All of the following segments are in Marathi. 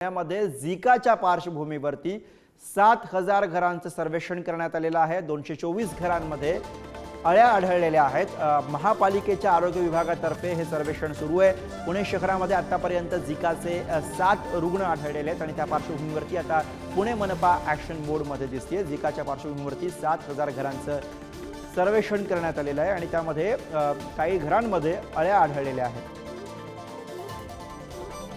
पुण्यामध्ये झिकाच्या पार्श्वभूमीवरती सात हजार घरांचं सर्वेक्षण करण्यात आलेलं आहे. दोनशे चोवीस घरांमध्ये अळ्या आढळलेल्या आहेत. महापालिकेच्या आरोग्य विभागातर्फे हे सर्वेक्षण सुरू आहे. पुणे शहरामध्ये आतापर्यंत झिकाचे सात रुग्ण आढळलेले आहेत आणि त्या पार्श्वभूमीवरती आता पुणे मनपा ॲक्शन मोडमध्ये दिसते झिकाच्या पार्श्वभूमीवरती सात हजार घरांचं सर्वेक्षण करण्यात आलेलं आहे आणि त्यामध्ये काही घरांमध्ये अळ्या आढळलेल्या आहेत.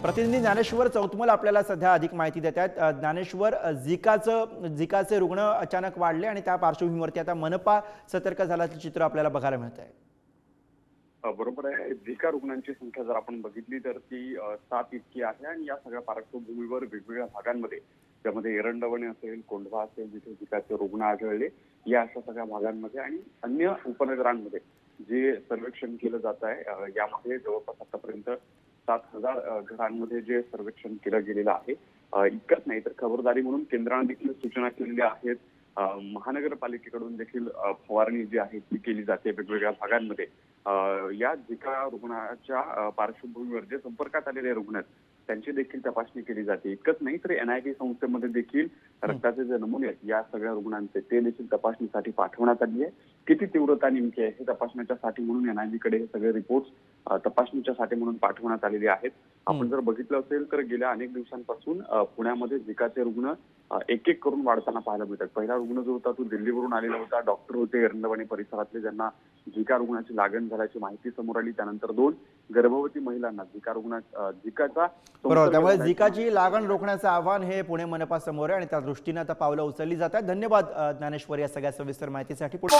प्रतिनिधी ज्ञानेश्वर चौतमल आपल्याला सध्या अधिक माहिती देत आहेत. ज्ञानेश्वर झिकाचं झिकाचे रुग्ण अचानक वाढले आणि त्या पार्श्वभूमीवरती आता मनपा सतर्क झाल्याचं चित्र आपल्याला बघायला मिळत आहे. बरोबर आहे. झिका रुग्णांची संख्या जर आपण बघितली तर ती सात इतकी आहे आणि या सगळ्या पार्श्वभूमीवर वेगवेगळ्या भागांमध्ये त्यामध्ये एरंडवणे असेल कोंढवा असेल जिथे झिकाचे रुग्ण आढळले या अशा सगळ्या भागांमध्ये आणि अन्य उपनगरांमध्ये जे सर्वेक्षण केलं जात आहे यामध्ये जवळपास आतापर्यंत सात हजार घरांमध्ये जे सर्वेक्षण केलं गेलेलं आहे. इतकंच नाही तर खबरदारी म्हणून केंद्राने देखील सूचना केलेल्या आहेत. महानगरपालिकेकडून देखील फवारणी जी आहे ती केली जाते वेगवेगळ्या भागांमध्ये. या झिका रुग्णाच्या पार्श्वभूमीवर जे संपर्कात आलेले रुग्ण आहेत त्यांची देखील तपासणी केली जाते. इतकंच नाही तर एनआयटी संस्थेमध्ये देखील रक्ताचे जे नमुने आहेत या सगळ्या रुग्णांचे ते देखील तपासणीसाठी पाठवण्यात आली आहे. किती तीव्रता नेमकी आहे हे तपासण्याच्या साठी म्हणून एनआयबीकडे हे सगळे रिपोर्ट तपासणीच्या साठी म्हणून पाठवण्यात आलेले आहेत. आपण जर बघितलं असेल तर गेल्या अनेक दिवसांपासून पुण्यामध्ये झिकाचे रुग्ण एक एक करून वाढताना पाहायला मिळतात. पहिला रुग्ण जो होता तो दिल्लीवरून आलेला होता. डॉक्टर होते एरंडवणी परिसरातले ज्यांना झिका रुग्णाची लागण झाल्याची माहिती समोर आली. त्यानंतर दोन गर्भवती महिलांना झिका रुग्णा झिकाचा बरोबर त्यामुळे झिकाची लागण रोखण्याचं आव्हान हे पुणे मनपा समोर आहे आणि त्या दृष्टीने आता पावलं उचलली जात आहेत. धन्यवाद ज्ञानेश्वर या सगळ्या सविस्तर माहितीसाठी. पुढे